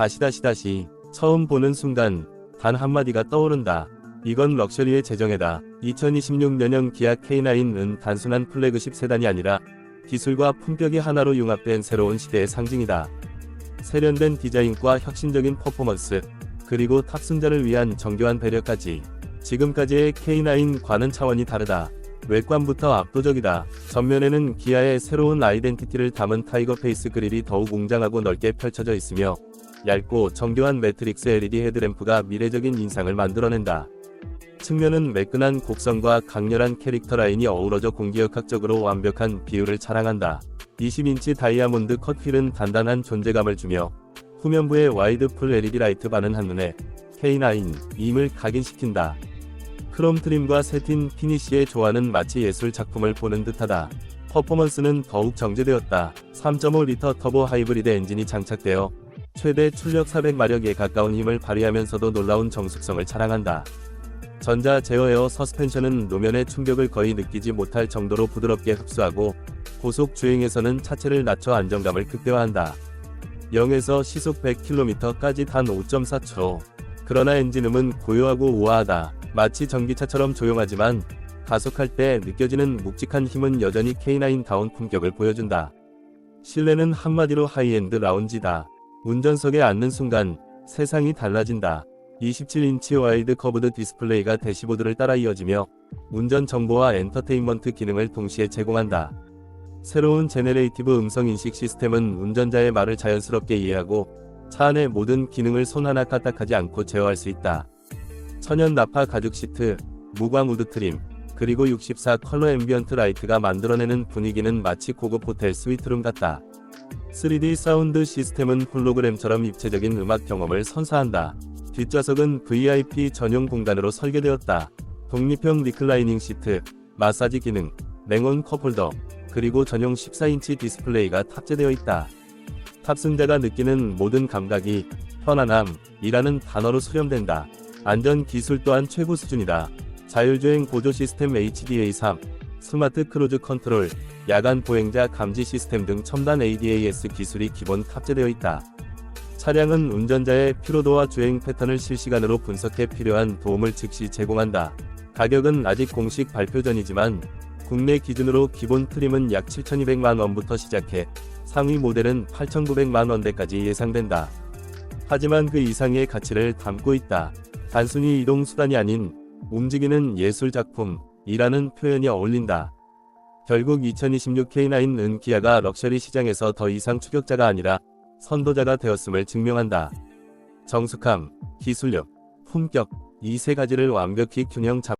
다시 다시 다시 처음 보는 순간 단 한마디가 떠오른다. 이건 럭셔리의 재정애다. 2026년형 기아 K9은 단순한 플래그십 세단이 아니라 기술과 품격이 하나로 융합된 새로운 시대의 상징이다. 세련된 디자인과 혁신적인 퍼포먼스, 그리고 탑승자를 위한 정교한 배려까지 지금까지의 K9과는 차원이 다르다. 외관부터 압도적이다. 전면에는 기아의 새로운 아이덴티티를 담은 타이거 페이스 그릴이 더욱 웅장하고 넓게 펼쳐져 있으며 얇고 정교한 매트릭스 LED 헤드램프가 미래적인 인상을 만들어낸다. 측면은 매끈한 곡선과 강렬한 캐릭터 라인이 어우러져 공기역학적으로 완벽한 비율을 자랑한다. 20인치 다이아몬드 컷휠은 단단한 존재감을 주며 후면부의 와이드 풀 LED 라이트 바는 한눈에 K9임을 각인시킨다. 크롬 트림과 새틴 피니쉬의 조화는 마치 예술 작품을 보는 듯하다. 퍼포먼스는 더욱 정제되었다. 3.5리터 터보 하이브리드 엔진이 장착되어 최대 출력 400마력에 가까운 힘을 발휘하면서도 놀라운 정숙성을 자랑한다. 전자 제어 에어 서스펜션은 노면의 충격을 거의 느끼지 못할 정도로 부드럽게 흡수하고 고속 주행에서는 차체를 낮춰 안정감을 극대화한다. 0에서 시속 100km까지 단 5.4초. 그러나 엔진음은 고요하고 우아하다. 마치 전기차처럼 조용하지만 가속할 때 느껴지는 묵직한 힘은 여전히 K9다운 품격을 보여준다. 실내는 한마디로 하이엔드 라운지다. 운전석에 앉는 순간 세상이 달라진다. 27인치 와이드 커브드 디스플레이가 대시보드를 따라 이어지며 운전 정보와 엔터테인먼트 기능을 동시에 제공한다. 새로운 제네레이티브 음성 인식 시스템은 운전자의 말을 자연스럽게 이해하고 차 안의 모든 기능을 손 하나 까딱하지 않고 제어할 수 있다. 천연 나파 가죽 시트, 무광 우드 트림, 그리고 64 컬러 앰비언트 라이트가 만들어내는 분위기는 마치 고급 호텔 스위트룸 같다. 3D 사운드 시스템은 홀로그램처럼 입체적인 음악 경험을 선사한다. 뒷좌석은 VIP 전용 공간으로 설계되었다. 독립형 리클라이닝 시트, 마사지 기능, 냉온 컵홀더, 그리고 전용 14인치 디스플레이가 탑재되어 있다. 탑승자가 느끼는 모든 감각이 편안함이라는 단어로 수렴된다. 안전 기술 또한 최고 수준이다. 자율주행 보조 시스템 HDA3, 스마트 크루즈 컨트롤, 야간 보행자 감지 시스템 등 첨단 ADAS 기술이 기본 탑재되어 있다. 차량은 운전자의 피로도와 주행 패턴을 실시간으로 분석해 필요한 도움을 즉시 제공한다. 가격은 아직 공식 발표 전이지만 국내 기준으로 기본 트림은 약 7,200만 원부터 시작해 상위 모델은 8,900만 원대까지 예상된다. 하지만 그 이상의 가치를 담고 있다. 단순히 이동 수단이 아닌 움직이는 예술 작품 이라는 표현이 어울린다. 결국 2026 K9은 기아가 럭셔리 시장에서 더 이상 추격자가 아니라 선도자가 되었음을 증명한다. 정숙함, 기술력, 품격, 이 세 가지를 완벽히 균형 잡